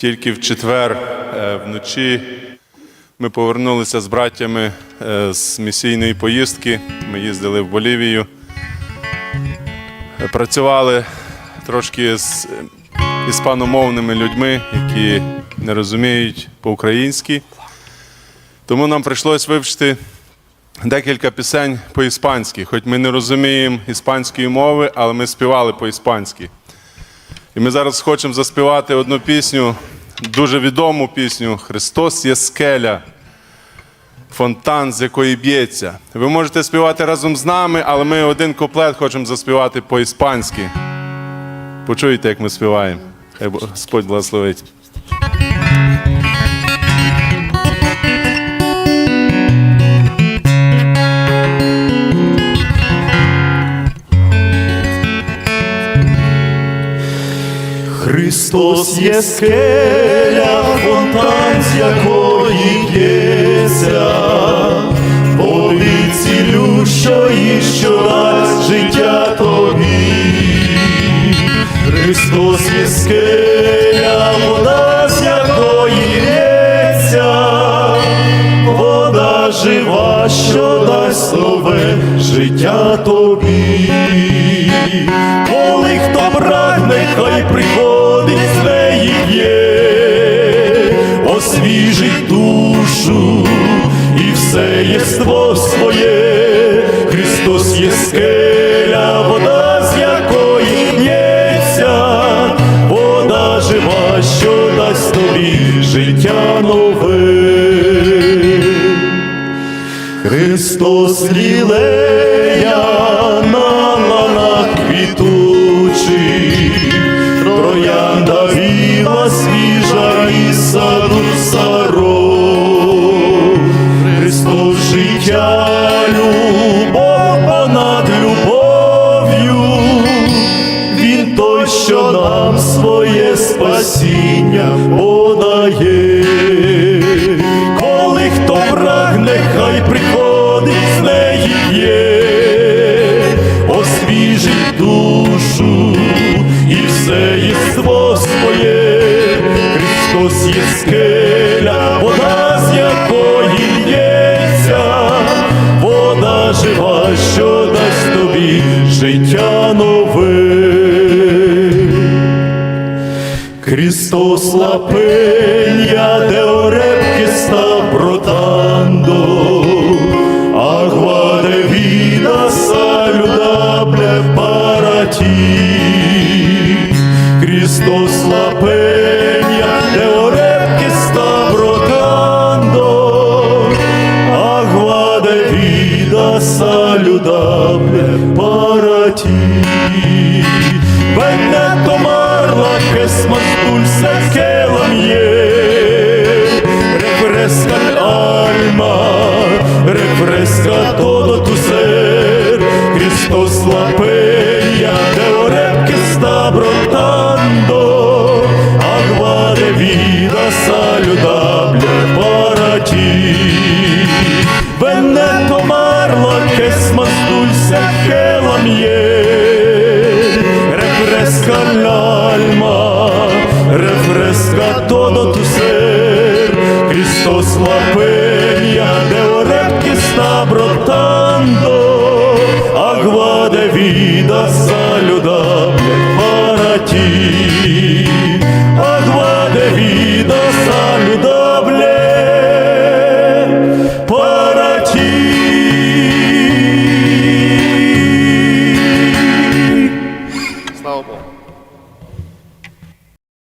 Тільки в четвер е, вночі ми повернулися з братями е, з місійної поїздки. Ми їздили в Болівію. Працювали трошки з іспаномовними людьми, які не розуміють по-українськи. Тому нам прийшлося вивчити декілька пісень по-іспанськи. Хоч ми не розуміємо іспанської мови, але ми співали по-іспанськи. І ми зараз хочемо заспівати одну пісню, дуже відому пісню Христос є скеля, фонтан, з якої б'ється. Ви можете співати разом з нами, але ми один куплет хочемо заспівати по-іспанськи. Почуєте, як ми співаємо. Господь благословить. Христос є скеля, фонтан, з якої б'ється, води цілющої, що дасть життя тобі. Христос є скеля, вода, з якої б'ється, вода жива, що дасть нове життя тобі. Освіжить душу і все єство своє, Христос є скеля, вода, з якої б'ється, вода жива, що дасть тобі життя нове. Христос лілея спасіння подає. Коли хто прагне, хай приходить з неї п'є, освіжить душу і все єство своє. Христос є скеля, вода, з якої лється, вода жива, що дасть тобі життя нове. Христос la peña refresca todo tu ser. Cristos la peña de oreb que está brotando, agua de vida saludable para ti. Ven a tomarla que es más dulce que la miel, refresca el alma, refresca todo tu ser. Cristos la peña vida santa.